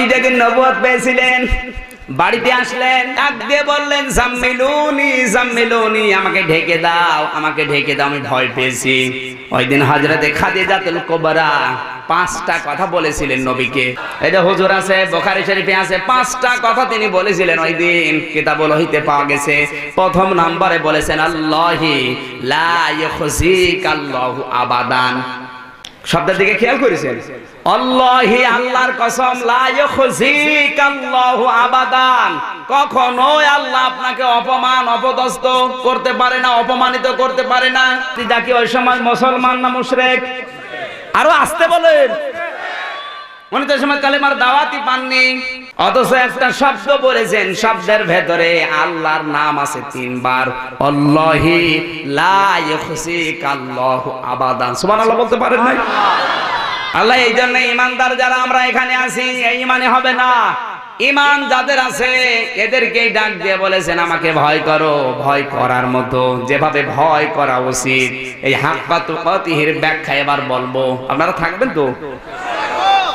নবীজি যেদিন নবুয়ত পেয়েছিলেন, বাড়িতে আসলেন, ডাক দিয়ে বললেন, জাম্মিলুনি জাম্মিলুনি, আমাকে ঢেকে দাও, আমাকে ঢেকে দাও, আমি ভয় পেয়েছি। ওই দিন হজরতে খাদিজাতুল কোবরা পাঁচটা কথা বলেছিলেন নবীকে। এই যে হুজুর আছে, বোখারি শরীফে আছে, পাঁচটা কথা তিনি বলেছিলেন ওই দিন কিতাবুল হইতে পাওয়া গেছে। প্রথম নম্বরে বলেছেন, আল্লাহি লা ইউখজিকাল্লাহু আবাদান। শব্দের দিকে খেয়াল করেছেন? আল্লাহি আল্লাহর কসম, লা ইউখজিকাল্লাহু আবাদান। কখনোই আল্লাহ আপনাকে অপমান, অপদস্থ করতে পারে না, অপমানিত করতে পারে না। তুই যাকে ওই সময় মুসলমান না মুশরিক? আরও আসতে বলেন। উনি তো সময় কালেমার দাওয়াতই পাননি। অথচ একটা শব্দ বলেছেন, শব্দের ভেতরে আল্লাহর নাম আছে তিনবার। আল্লাহি লা ইউখজিকাল্লাহু আবাদান। বলতে পারেন না আল্লাহ, এই জন্য ইমানদার যারা আমরা এখানে আছি, এই ইমানে হবে না। ইমান যাদের আছে, এদেরকেই ডাক দিয়ে বলেছেন, আমাকে ভয় করো, ভয় করার মতো। যেভাবে ভয় করা উচিত, এই হাক্কাতু কতিহির ব্যাখ্যা এবার বলব। আপনারা থাকবেন তো?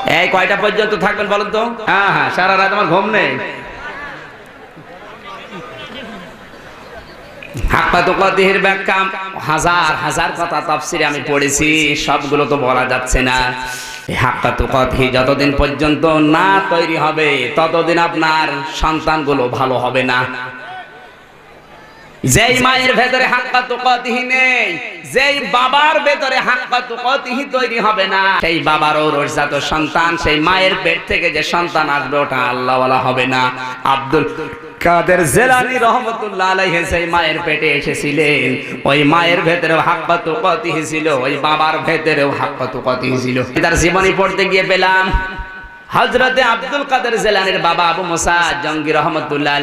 এই, কয়টা পর্যন্ত থাকবেন বলেন তো? হ্যাঁ হ্যাঁ সারা রাত আমার ঘুম নেই। ব্যাখ্যা হাজার হাজার কথা আমি পড়েছি, সবগুলো তো বলা যাচ্ছে না। যতদিন পর্যন্ত না তৈরি হবে, ততদিন আপনার সন্তানগুলো ভালো হবে না। যেই মায়ের ভেতরে হাক্কা তুকাতিহি নেই, যেই বাবার ভেতরে হাক্কা তুকাতিহি তৈরি হবে না, সেই বাবার ঔরজাত সন্তান, সেই মায়ের পেট থেকে যে সন্তান আসবে ওটা আল্লাহওয়ালা হবে না। আব্দুল কাদের জেলানি রহমতুল্লাহ আলাইহি সেই মায়ের পেটে এসেছিলেন, ওই মায়ের ভেতরেও হাক্কা তুকাতিহি ছিল, ওই বাবার ভেতরেও হাক্কা তুকাতিহি ছিল তার জীবনী পড়তে গিয়ে পেলাম। হজরতে আব্দুল কাদের জেলানের বাবা আবু মোসা জঙ্গি রহমতুল্লাহ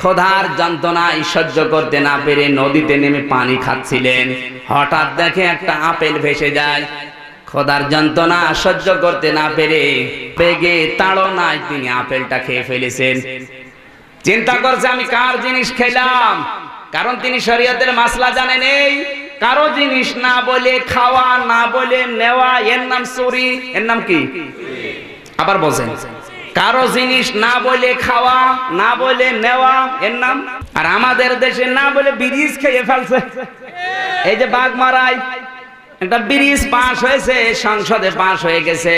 খোদার যন্ত্রণায় সহ্য করতে না পেরে নদীতে নেমে পানি খাচ্ছিলেন। হঠাৎ দেখে একটা আপেল ভেসে যায়। খোদার যন্ত্রণা সহ্য করতে না পেরে বেগে তাড়নায় তিনি আপেলটা খেয়ে ফেলেছেন। চিন্তা করছে, আমি কার জিনিস খেলাম? কারণ তিনি শরীয়তের মাসলা জানেন এই কারও জিনিস না বলে, খাওয়া না বলে, নেওয়া, এর নাম চুরি, এর নাম কি? আবার বলছেন, কারও জিনিস না বলে খাওয়া, না বলে নেওয়া, এর নাম? আর আমাদের দেশে না বলে ব্রিজ খেয়ে ফেলছে। এই যে বাঘ মারাই একটা ব্রিজ পাস হয়েছে, সংসদে পাস হয়ে গেছে।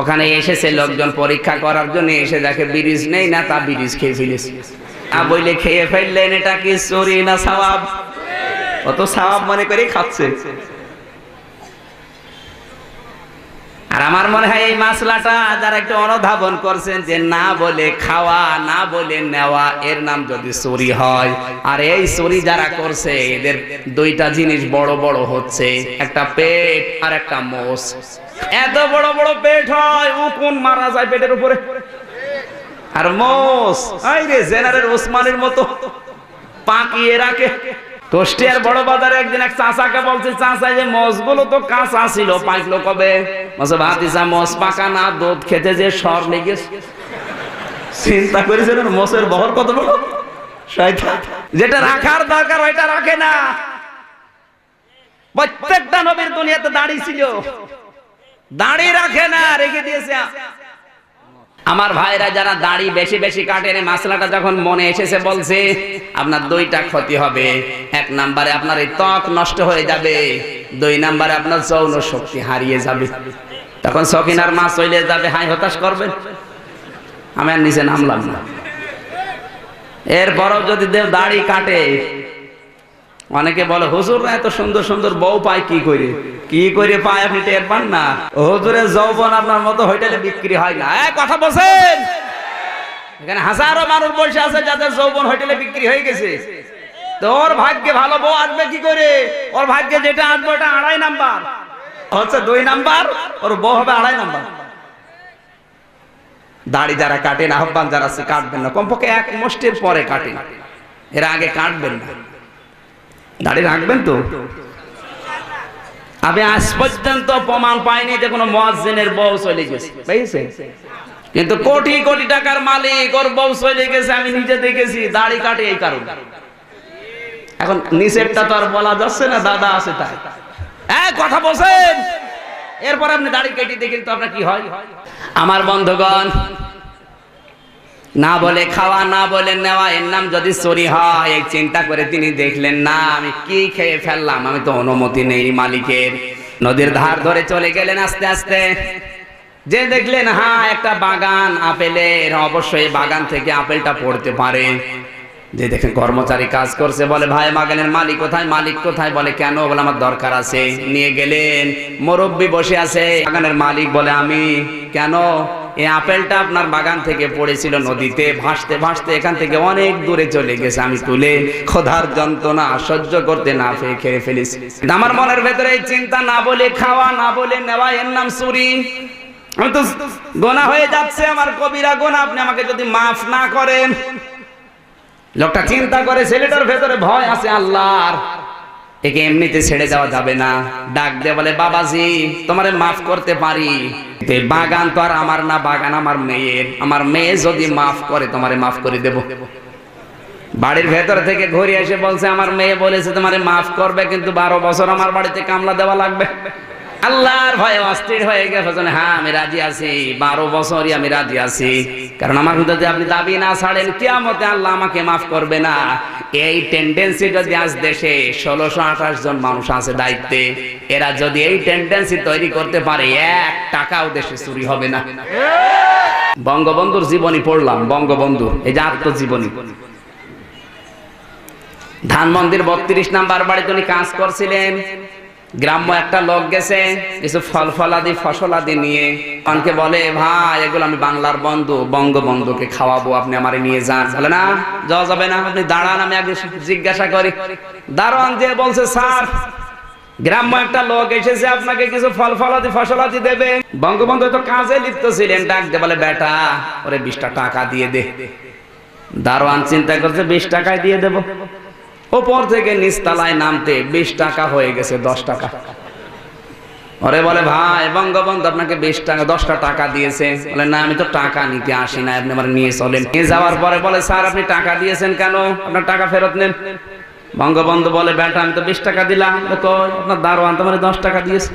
ওখানে এসেছে লোকজন পরীক্ষা করার জন্য, এসে দেখে ব্রিজ নেই, না তা ব্রিজ খেয়ে ফেলেছে। না বইলে খেয়ে ফেললেন, এটা কি চুরি না সওয়াব? অত সওয়াব মনে করে খাচ্ছে। আর আমার মনে হয় এই মাসলাটা যারা একটু অনুধাবন করছেন যে না বলে খাওয়া, না বলে নেওয়া, এর নাম যদি চুরি হয়, আর এই চুরি যারা করছে, এদের দুইটা জিনিস বড় বড় হচ্ছে, একটা পেট আর একটা মোষ। এত বড় বড় পেট হয় উকুন মারা যায় পেটের উপরে? আর মোষ আই রে জেনারেল ওসমানের মতো পাকিয়ে রাখে। কুষ্টিয়ার বড় বাজারে একদিন এক চাচাকে বলছে, চাচা যে মসগুলো তো কাঁচা ছিল পাইকলো কবে? মসে ভাতিসা মস পাকা না, দুধ খেতে যে সর লেগে চিন্তা করেছিলেন মসের বহর কত বড়? শয়তান। যেটা রাখার দরকার, ওইটা রাখে না। প্রত্যেকটা নবীর দুনিয়াতে দাড়ি ছিল। দাড়ি রাখে না, রেখে দিয়েছে। আমার ভাইরা যারা দাড়ি বেশি বেশি কাটেন মাসলাটা যখন মনে এসেছে বলছে, আপনার দুইটা ক্ষতি হবে। এক নাম্বারে আপনার এই ত্বক নষ্ট হয়ে যাবে, দুই নাম্বারে আপনার যৌন শক্তি হারিয়ে যাবে। তখন সকিনার মা চলে যাবে, হাই হতাশ করবেন আমি আর নিচে নামলাম না। এরপরও যদি দেব দাড়ি কাটে অনেকে বলে, হুজুররা এত সুন্দর সুন্দর বউ পায় কি করে? কি করে পায় আপনি টের পান না। হুজুরের যৌবন আপনার মতো হোটেলে বিক্রি হয় না। কথা বলছেন? এখানে হাজারো মানুষ বসে আছে যাদের যৌবন হোটেলে বিক্রি হয়ে গেছে। তো ওর ভাগ্যে ভালো বউ আসবে কি করে? ওর ভাগ্যে যেটা আসবে ওটা আড়াই নাম্বার। হচ্ছে দুই নাম্বার, ওর বউ হবে আড়াই নাম্বার। দাড়ি যারা কাটেন আহ্বান যারা কাটবেন না। কমপক্ষে এক মুষ্টির পরে কাটেন এর আগে কাটবেন না। দাড়ি রাখবেন তো? আমি আজ পর্যন্ত প্রমাণ পাইনি যে কোনো মহাজেনের বউ চলে গেছে। কিন্তু কোটি কোটি টাকার মালিক, ওর বউ চলে গেছে, আমি নিজে দেখেছি, দাড়ি কাটে এই কারণ। এখন নিচেরটা তো আর বলা যাচ্ছে না, দাদা আছে তাই। হ্যাঁ কথা বলছেন। এরপর আপনি দাড়ি কেটে দেখেন তো আপনার কি হয়। আমার বন্ধুগণ না বলে খাওয়া, না বলে নেওয়া, এর নাম যদি চুরি হয়, এই চিন্তা করে তিনি দেখলেন, না, আমি কি খেয়ে ফেললাম? আমি তো অনুমতি নেই মালিকের। নদীর ধার ধরে চলে গেলেন আস্তে আস্তে। যে দেখলেন হ্যাঁ একটা বাগান, আপেলের, অবশ্যই বাগান থেকে আপেলটা পড়তে পারে। যে দেখেন, কর্মচারী কাজ করছে, বলে, ভাই, বাগানের মালিক কোথায়? মালিক কোথায়? বলে, কেন? বলে, আমার দরকার আছে। নিয়ে গেলেন। মুরব্বী বসে আছে। বাগানের মালিক বলে, আমি? কেন? এই আপেলটা আপনার বাগান থেকে পড়েছিল নদীতে, ভাসতে ভাসতে এখান থেকে অনেক দূরে চলে গেছে। আমি তুলে খোদার যন্ত্রণা সহ্য করতে না পেয়ে খেয়ে ফেলেছি। আমার মনের ভেতরে চিন্তা না বলে খাওয়া, না বলে নেওয়া, এর নাম তো গোনা হয়ে যাচ্ছে আমার কবিরা গোনা, আপনি আমাকে যদি মাফ না করেন। লোকটা চিন্তা করে ছেলেটার ভেতরে ভয় আছে আল্লাহর। একে এমনিতে ছেড়ে দেওয়া যাবে না। ডাক দিয়ে বলে, বাবাজি, তোমারে মাফ করতে পারি। বাগান তো আর আমার না, বাগান আমার মেয়ের। আমার মেয়ে যদি মাফ করে, তোমারে মাফ করে দেব। বাড়ির ভেতর থেকে ঘুরে এসে বলছে, আমার মেয়ে বলেছে তোমারে মাফ করবে, কিন্তু বারো বছর আমার বাড়িতে কামলা দেওয়া লাগবে। আল্লাহর ভয়ে অস্থির হয়ে গেছে হ্যাঁ আমি রাজি আছি, বারো বছরই আমি রাজি আছি। কারণ আমার যদি আপনি দাবি না ছাড়েন, কেয়ামতে আল্লাহ আমাকে মাফ করবে না। এই টেন্ডেন্সি যদি আজ দেশে ষোলোশো আঠাশ জন মানুষ আছে দায়িত্বে, এরা যদি এই টেন্ডেন্সি তৈরি করতে পারে, এক টাকাও দেশে চুরি হবে না। বঙ্গবন্ধুর জীবনী পড়লাম, বঙ্গবন্ধু, এই যে আত্মজীবনী। ধানমন্দির বত্রিশ নাম্বার বাড়িতে উনি কাজ করছিলেন। গ্রাম্য একটা লোক গেছে, কিছু ফল ফলাদি ফসলাদি নিয়ে। অনকে বলে, ভাই, এগুলো আমি বাংলার বন্ধু, বঙ্গবন্ধুকে খাওয়াবো, আপনি আমারে নিয়ে যান। বলে, না, যাওয়া যাবে না, আপনি দাঁড়ান, আমি আগে জিজ্ঞাসা করি। দারোয়ান যে বলছে, স্যার, গ্রাম্য একটা লোক এসেছে, আপনাকে কিছু ফল ফলাদি ফসলাদি দেবে। বঙ্গবন্ধু তো কাজে লিপ্ত ছিলেন, ডাক দে বলে, বেটা, ওরে বিশটা টাকা দিয়ে দে। দারোয়ান চিন্তা করছে, বিশ টাকায় দিয়ে দেবো। ওপর থেকে নিস্তালায় নামতে বিশ টাকা হয়ে গেছে, দশ টাকা। ওরে বলে, ভাই, বঙ্গবন্ধু আপনাকে বিশ টাকা, দশটা টাকা দিয়েছে। বলে, না, আমি তো টাকা নিতে আসি না, আপনি আমার নিয়ে চলেন। নিয়ে যাওয়ার পরে বলে, স্যার, আপনি টাকা দিয়েছেন কেন? আপনার টাকা ফেরত নেন। বঙ্গবন্ধু বলে, বেটা, আমি তো বিশ টাকা দিলাম। কই, আপনার দারোয়ান তোমার দশ টাকা দিয়েছে।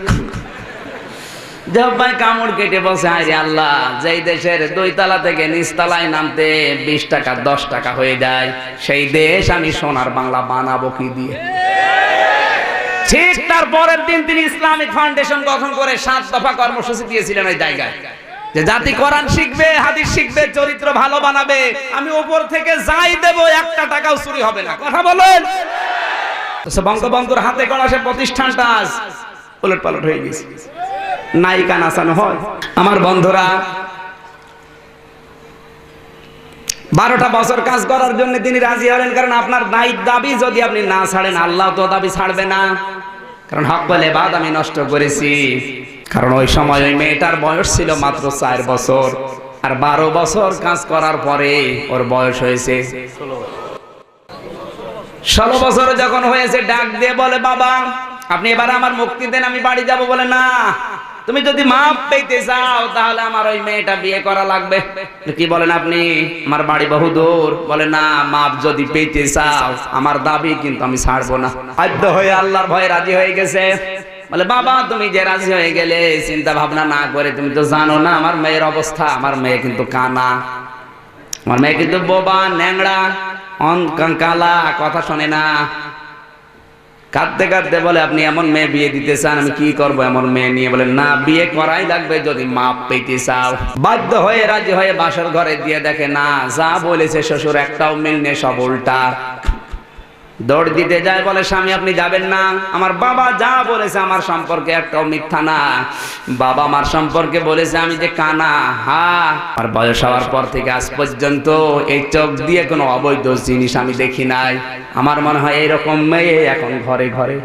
জাতি কোরআন শিখবে, হাদিস শিখবে, চরিত্র ভালো বানাবে, আমি উপর থেকে যাই দেব, একটা টাকাও চুরি হবে না। কথা বলেন। বঙ্গবন্ধুর হাতে করা সে প্রতিষ্ঠানটা আজ পালট হয়ে গেছে। নায়িকা নাচানো হয়। আমার বন্ধুরা, বারোটা বছর কাজ করার জন্য তিনি রাজি হলেন, কারণ আপনার দায়িত্ব দাবি যদি আপনি না ছাড়েন, আল্লাহ তো দাবি ছাড়বে না। কারণ হক বলে বাদ আমি নষ্ট করেছি। কারণ ওই সময় ওই মেয়েটার বয়স ছিল মাত্র চার বছর। আর বারো বছর কাজ করার পরে ওর বয়স হয়েছে ষোলো বছর যখন হয়েছে, ডাক দিয়ে বলে, বাবা, আপনি এবার আমার মুক্তি দেন, আমি বাড়ি যাব। বলে, না তুমি যদি মাপ পেতে চাও, তাহলে আমার ওই মেয়েটা বিয়ে করা লাগবে। কি বলেন আপনি? আমার বাড়ি বহু দূর। বলে, না, মাপ যদি পেতে চাও, আমার দাবি কিন্তু আমি ছাড়বো না। বাধ্য হয়ে আল্লাহর ভয়ে রাজি হয়ে গেছে। বলে, বাবা, তুমি যে রাজি হয়ে গেলে চিন্তা ভাবনা না করে, তুমি তো জানো না আমার মেয়ের অবস্থা। আমার মেয়ে কিন্তু কানা। আমার মেয়ে কিন্তু বোবা, ন্যাংড়া অন কালা কথা শোনে না। কাঁদতে কাঁদতে বলে, আপনি এমন মেয়ে বিয়ে দিতে চান, আমি কি করব এমন মেয়ে নিয়ে? বলে, না, বিয়ে করাই লাগবে যদি মাপ পেতে চাও। বাধ্য হয়ে রাজি হয়ে বাসার ঘরে দিয়ে দেখে, না, যা বলেছে শ্বশুর, একটাও মিল নেই সব উল্টা। দৌড় দিতে যায়, বলে, স্বামী, আপনি যাবেন না। আমার বাবা যা বলেছে আমার সম্পর্কে একটাও মিথ্যা না। বাবা আমার সম্পর্কে বলেছে আমি যে কানা, হা। আর বয়স হওয়ার পর থেকে আজ পর্যন্ত এই চোখ দিয়ে কোনো অবৈধ জিনিস আমি দেখি নাই। আমার মনে হয় এইরকম মেয়ে এখন ঘরে ঘরে।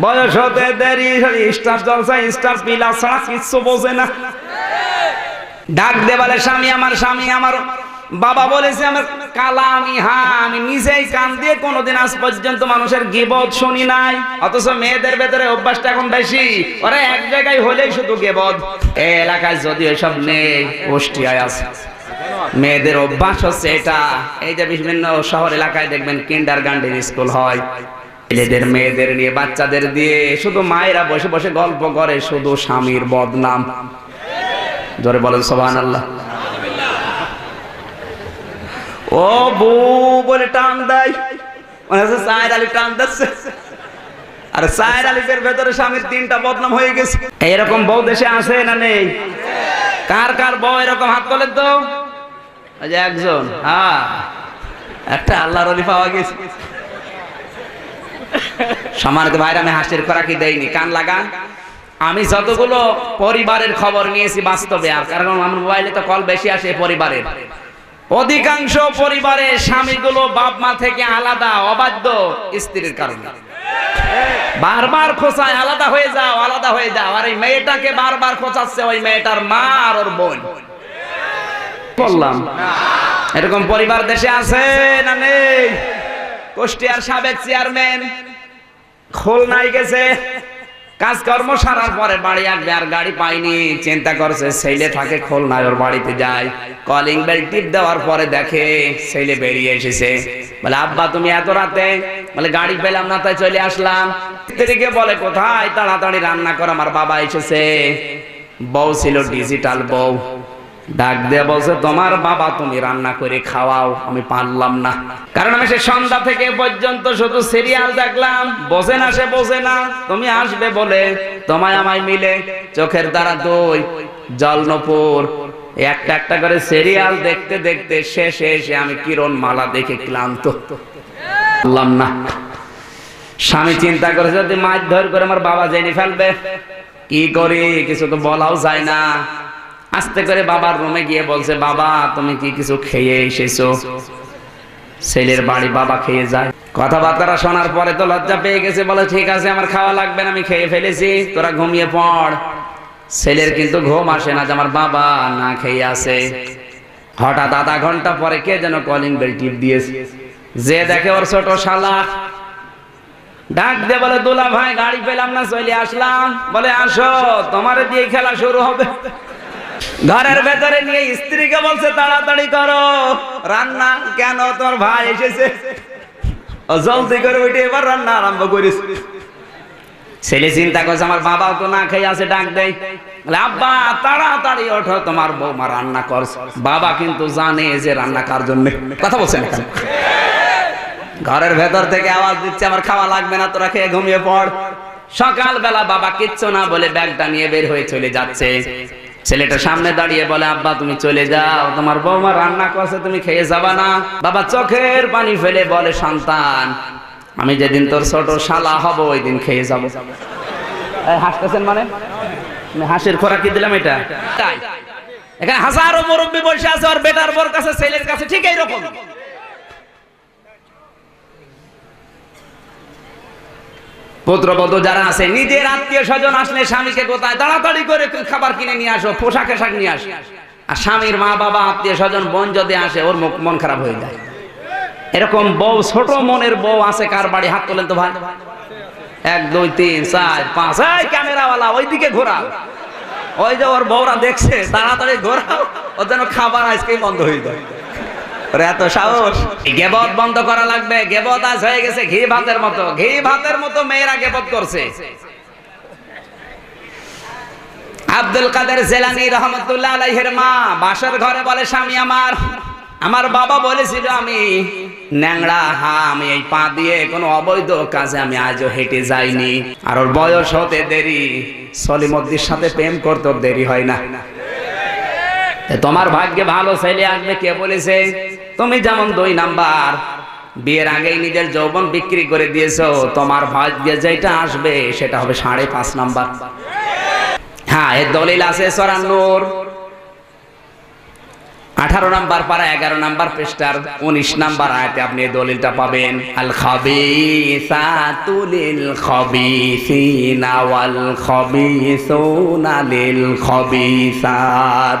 বয়স হতে দেরি স্টার জলসা, স্টার পিলা ছাড়া কিচ্ছু বোঝে না। ডাক দে, বলে, স্বামী, আমার স্বামী, আমার বাবা বলেছে আমার কালা আমি হ্যাঁ আমি নিজেই কান দিয়ে কোনোদিন আজ পর্যন্ত মানুষের গিবত শুনি নাই। অথচ মেয়েদের ভেতরে অভ্যাসটা এখন বেশি। ওরা এক জায়গায় হলেই শুধু এই এলাকায় যদি এসব নেই গোষ্ঠীয় আছে। মেয়েদের অভ্যাস হচ্ছে এটা। এই যে বিভিন্ন শহর এলাকায় দেখবেন কিন্ডার গার্ডেন স্কুল হয়। ছেলেদের, মেয়েদের নিয়ে, বাচ্চাদের দিয়ে শুধু মায়েরা বসে বসে গল্প করে, শুধু স্বামীর বদনাম। জোরে বলেন সোহান আল্লাহ ও বউ বলে টান দেয়। মনে হচ্ছে সাহের আলী টান দিচ্ছে। আর সাহের আলীদের ভেতরে স্বামীর তিনটা বদনাম হয়ে গেছে। এরকম বউ দেশে আছে না নেই? কার কার বউ এরকম হাত তোলেন তো? যে একজন হ্যাঁ। একটা আল্লাহর অলি পাওয়া গেছে। সমানিত ভাইরা, আমি হাসির খোরাকি দেইনি, কান লাগান। আমি যতগুলো পরিবারের খবর নিয়েছি বাস্তবে, আর কারণ আমার মোবাইলে তো কল বেশি আসে পরিবারের। অধিকাংশ পরিবারের স্বামীগুলো বাপ মা থেকে আলাদা, অবাধ্য স্ত্রীর কারণে। বারবার খোঁচায়, আলাদা হয়ে যাও, আলাদা হয়ে যাও। আর এই মেয়েটাকে বারবার খোঁচাচ্ছে ওই মেয়েটার মা আর ওর বোন। বললাম, এরকম পরিবার দেশে আছে না নেই? কুষ্টিয়ার সাবেক চেয়ারম্যান খুলনায় গেছে। কাজকর্ম সারার পরে বাড়ি আসবে আর গাড়ি পাইনি। চিন্তা করছে, ছেলে থাকে খুলনায়, ওর বাড়িতে যায়। কলিং বেল টিপ দেওয়ার পরে দেখে ছেলে বেরিয়ে এসেছে। বলে, আব্বা, তুমি এত রাতে? বলে, গাড়ি পেলাম না, তাই চলে আসলাম। থেকে বলে, কোথায়? তাড়াতাড়ি রান্না কর, আমার বাবা এসেছে। বউ ছিল ডিজিটাল বউ। ডাক দিয়ে বলছে, তোমার বাবা তুমি রান্না করে খাওয়াও, আমি পারলাম না। কারণ আমি সে সন্ধ্যা থেকে পর্যন্ত শুধু সিরিয়াল দেখলাম। বসে না সে বসে না। তুমি আসবে বলে তোমায় আমায় মিলে চোখের দ্বারা দই, জলনপুর। একটা একটা করে সিরিয়াল দেখতে দেখতে শেষে এসে আমি কিরণ মালা দেখে ক্লান্ত। পারলাম না। স্বামী চিন্তা করে যদি মাছ ধর করে আমার বাবা জেনে ফেলবে, কি করি? কিছু তো বলাও যায় না। আস্তে করে বাবার রুমে গিয়ে বলছে, বাবা, তুমি কি কিছু খেয়ে এসেছ? ছেলের বাড়ি বাবা খেয়ে যায়। কথাবার্তা শোনার পরে তো লজ্জা পেয়ে গেছে, বলে, ঠিক আছে, আমার খাওয়া লাগবে না, আমি খেয়ে ফেলেছি, তোরা ঘুমিয়ে পড়। ছেলের কিন্তু ঘুম আসে না যে আমার বাবা না খেয়ে আসে হঠাৎ আধা ঘণ্টা পরে কে যেন কলিং বেল টিপ দিয়েছে। যে দেখে ওর ছোট শালা। ডাক দে বলে, দুলা ভাই, গাড়ি পেলাম না, চলে আসলাম। বলে, আসো, তোমার দিয়ে খেলা শুরু হবে। ঘরের ভেতরে নিয়ে স্ত্রীকে বলছে, তাড়াতাড়ি করো। রান্না কেন তোর ভাই এসেছে? জলদি করে উঠে এবার রান্না আরম্ভ করিস। ছেলে চিন্তা করছে, আমার বাবাও তো না খেয়ে আছে, ডাক দেয়। আব্বা, তাড়াতাড়ি ওঠো, তোমার বৌমা রান্না বাবা কিন্তু জানে যে রান্না কার জন্য। কথা বলছেন ঘরের ভেতর থেকে আওয়াজ দিচ্ছে, আমার খাওয়া লাগবে না, তোরা খেয়ে ঘুমিয়ে পড়। সকালবেলা বাবা কিচ্ছু না বলে ব্যাগটা নিয়ে বের হয়ে চলে যাচ্ছে। ছেলেটা সামনে দাঁড়িয়ে বলে, আব্বা, তুমি চলে যাও। তোমার বৌমা রান্না করছে, তুমি খেয়ে যাবা না। বাবা চোখের পানি ফেলে বলে, সন্তান, আমি যেদিন তোর ছোট শালা হব ওই দিন খেয়ে যাব। হাসতেছেন মানে? আমি হাসির খোরাকি দিলাম এটা। এখানে হাজারো মুরব্বী বসে আছে, আর বেটার বর কাছে, ছেলের কাছে ঠিক এইরকম। পুত্রবধূ যারা আছে, নিজের আত্মীয় স্বজন আসলে স্বামীকে কোথায় তাড়াতাড়ি করে খাবার কিনে নিয়ে আসো, পোশাক আশাক নিয়ে আসো। আর স্বামীর মা বাবা, আত্মীয় স্বজন, বোন যদি আসে, ওর মুখ- মন খারাপ হয়ে যায়। এরকম বউ, ছোট মনের বউ আছে কার বাড়ি? হাত তোলেন তো ভাই। এক, দুই, তিন, চার, পাঁচ। এই ক্যামেরাওয়ালা, ওইদিকে ঘোরাও। ওই যে ওর বউরা দেখছে, তাড়াতাড়ি ঘোরাও, ওর যেন খাবার আজকেই বন্ধ হয়ে যায়। ওর এত সাহস। গেবত বন্ধ করা লাগবে। গেবত আজ হয়ে গেছে ঘি ভাতের মতো। ঘি ভাতের মতো মেয়েরা গেবত করছে। আব্দুল কাদের জেলানি রহমতুল্লাহ মা বাসার ঘরে বলে, স্বামী আমার আমার বাবা বলেছিল আমি ন্যাংড়া হা আমি এই পা দিয়ে কোনো অবৈধ কাজে আমি আজও হেঁটে যাইনি। আর ওর বয়স হতে দেরি। সলিমদ্দির সাথে প্রেম করতে দেরি হয় না। তোমার ভাগ্যে ভালো ছেলে আসবে, কে বলেছে? তুমি যেমন দুই নাম্বার, বিয়ের আগেই নিজের যৌবন বিক্রি করে দিয়েছ, তোমার ভাগ্যে যেটা আসবে সেটা হবে সাড়ে পাঁচ নাম্বার। হ্যাঁ এর দলিল আছে সরান্নুর আঠারো নাম্বার পারা, এগারো নাম্বার পৃষ্ঠার উনিশ নাম্বার আয়াতে আপনি দলিলটা পাবেন। আল খবি খাবিসাতু লিল খাবিসিনা ওয়াল খাবিসুনা লিল খাবিসাত।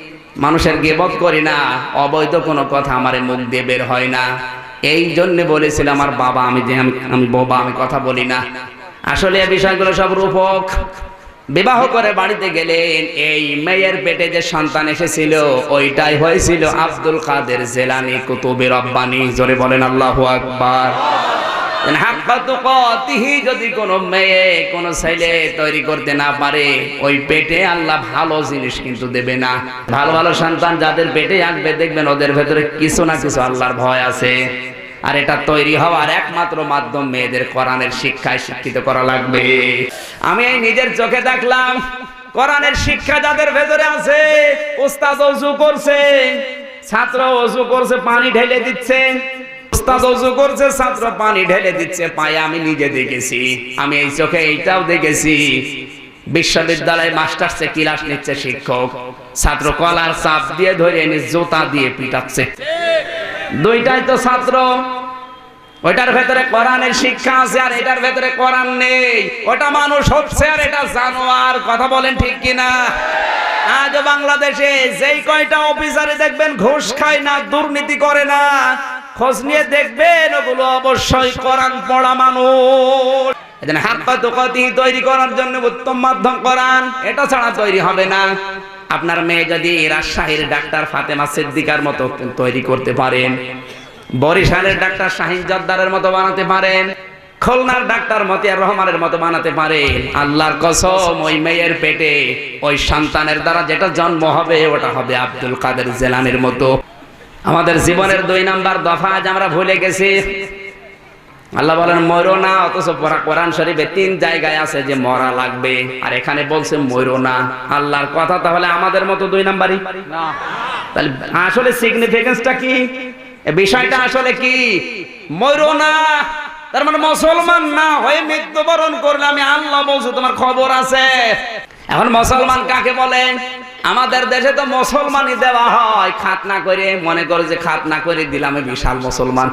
মানুষের গেবত করি না, অবৈধ কোনো কথা আমার মুখ দিয়ে বের হয় না। এই জন্য বলেছিল আমার বাবা, আমি যে আমি আমি বাবা, আমি কথা বলি না। আসলে এই বিষয়গুলো সব রূপক। বিবাহ করে বাড়িতে গেলেন, এই মেয়ের পেটে যে সন্তান এসেছিল, ওইটাই হয়েছিল আব্দুল কাদের জেলানি কুতুবের রব্বানি জোরে বলেন আল্লাহু আকবার। যদি কোনো মেয়ে, কোনো ছেলে তৈরি করতে না পারে, ওই পেটে আল্লাহ ভালো জিনিস কিন্তু দেবে না। ভালো ভালো সন্তান যাদের পেটে দেখবেন ওদের ভেতরে কিছু না কিছু আল্লাহর ভয় আছে। আর এটা তৈরি হওয়ার একমাত্র মাধ্যম মেয়েদের কোরআনের শিক্ষায় শিক্ষিত করা লাগবে। আমি এই নিজের চোখে দেখলাম, কোরআনের শিক্ষা যাদের ভেতরে আছে, উস্তাদ অজু করছে, ছাত্র অজু করছে, পানি ঢেলে দিচ্ছে উস্তাদ অজু করছে, ছাত্র পানি ঢেলে দিচ্ছে, পায়ে আমি নিজে দেখেছি, আমি এই চোখে এইটাও দেখেছি। বিশ্ববিদ্যালয়ে ক্লাস নিচ্ছে শিক্ষক, ছাত্র কলার চাপ দিয়ে ধরে জোতা দিয়ে পিটাচ্ছে। দুইটাই তো ছাত্র, ওইটার ভেতরে কোরআনের শিক্ষা আছে আর এটার ভেতরে কোরআন নেই। ওটা মানুষ হচ্ছে আর এটা জানোয়ার, কথা বলেন ঠিক কিনা? আজ বাংলাদেশে যেই কয়টা অফিসারে দেখবেন ঘুষ খায় না, দুর্নীতি করে না। খোঁজ নিয়ে দেখবেন ওগুলো অবশ্যই কোরআন পড়া মানুষ। আপনার মেয়ে যদি রাজশাহীর ডাক্তার ফাতেমা সিদ্দিকার মতো তৈরি করতে পারেন, বরিশালের ডাক্তার শাহিন জর্দারের মতো বানাতে পারেন, খুলনার ডাক্তার মতিয়ার রহমানের মতো বানাতে পারেন, আল্লাহর কসম ওই মেয়ের পেটে ওই সন্তানের দ্বারা যেটা জন্ম হবে, ওটা হবে আব্দুল কাদের জেলানের মতো। আমাদের জীবনের দুই নাম্বার দফা আজ আমরা ভুলে গেছি। আল্লাহ বলেন, মরো না, অথচ কোরআন শরীফে তিন জায়গায় আছে যে মরা লাগবে। আর এখানে বলছে, মরো না। আল্লাহর কথা তাহলে আমাদের মতো দুই নাম্বারই? তাহলে আসলে সিগনিফিকেন্সটা কি? বিষয়টা আসলে কি? মরো না। তার মানে মুসলমান না হয়ে মৃত্যুবরণ করলে আমি আল্লাহ বলছি, তোমার খবর আছে। এখন মুসলমান কাকে বলেন? আমাদের দেশে তো মুসলমানই দেওয়া হয়। খাতনা করে, মনে করে যে খাতনা করে দিলাম বিশাল মুসলমান।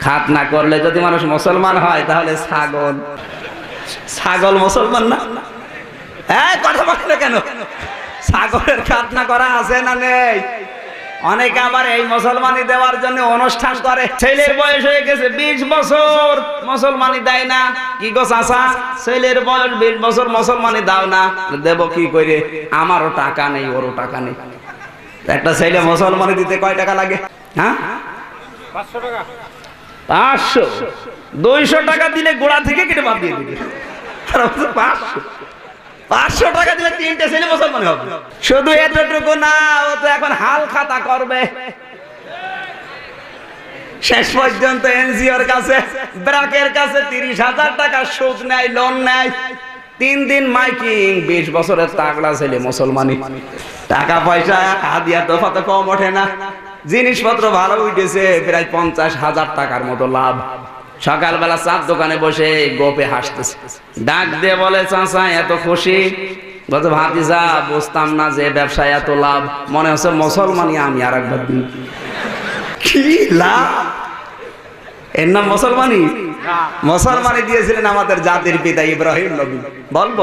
খাতনা করলে যদি মানুষ মুসলমান হয়, তাহলে ছাগল। ছাগল মুসলমান না? হ্যাঁ কথা বলে কেন? ছাগলের খাতনা করা আছে না নেই? অনেকে আবার এই মুসলমানি দেওয়ার জন্য অনুষ্ঠান করে। ছেলের বয়স হয়ে গেছে বিশ বছর। মুসলমানি দেয় না। কি গো চাষা ছেলের বয়স বিশ বছর, মুসলমানি দাও না। দেব কি করে? আমারও টাকা নেই, ওরও টাকা নেই। একটা ছেলে মুসলমানি দিতে কয় টাকা লাগে? হ্যাঁ? পাঁচশো। টাকা পাঁচশো। দুইশো টাকা দিলে গোড়া থেকে কেটে বাদ দিয়ে দিবে। পাঁচশো। পাঁচশো টাকা দিলে তিনটে ছেলে মুসলমান হবে। শুধু এতটুকু না, ও তো এখন হাল খাতা করবে। শেষ পর্যন্ত এনজিওর কাছে, ব্রাকের কাছে তিরিশ হাজার টাকা সুদ নেয় লোন নেয়। তিন দিন মাইকিং, বিশ বছরের তাগড়া ছেলে মুসলমানি টাকা পয়সা, হাদিয়া দফা তো কম ওঠে না। জিনিসপত্র ভালো উঠেছে, প্রায় পঞ্চাশ হাজার টাকার মতো লাভ। সকালবেলা চার দোকানে বসে গোপে হাসতেছে। ডাক দিয়ে বলে চাচা এত খুশি? বলছে ভাতিজা বুঝতাম না যে ব্যবসায় এত লাভ। মনে হচ্ছে মুসলমানই আমি আর একবার দিন কি লাভ? এর নাম মুসলমানি মুসলমানি দিয়েছিলেন আমাদের জাতির পিতা ইব্রাহিম নবী। বলব?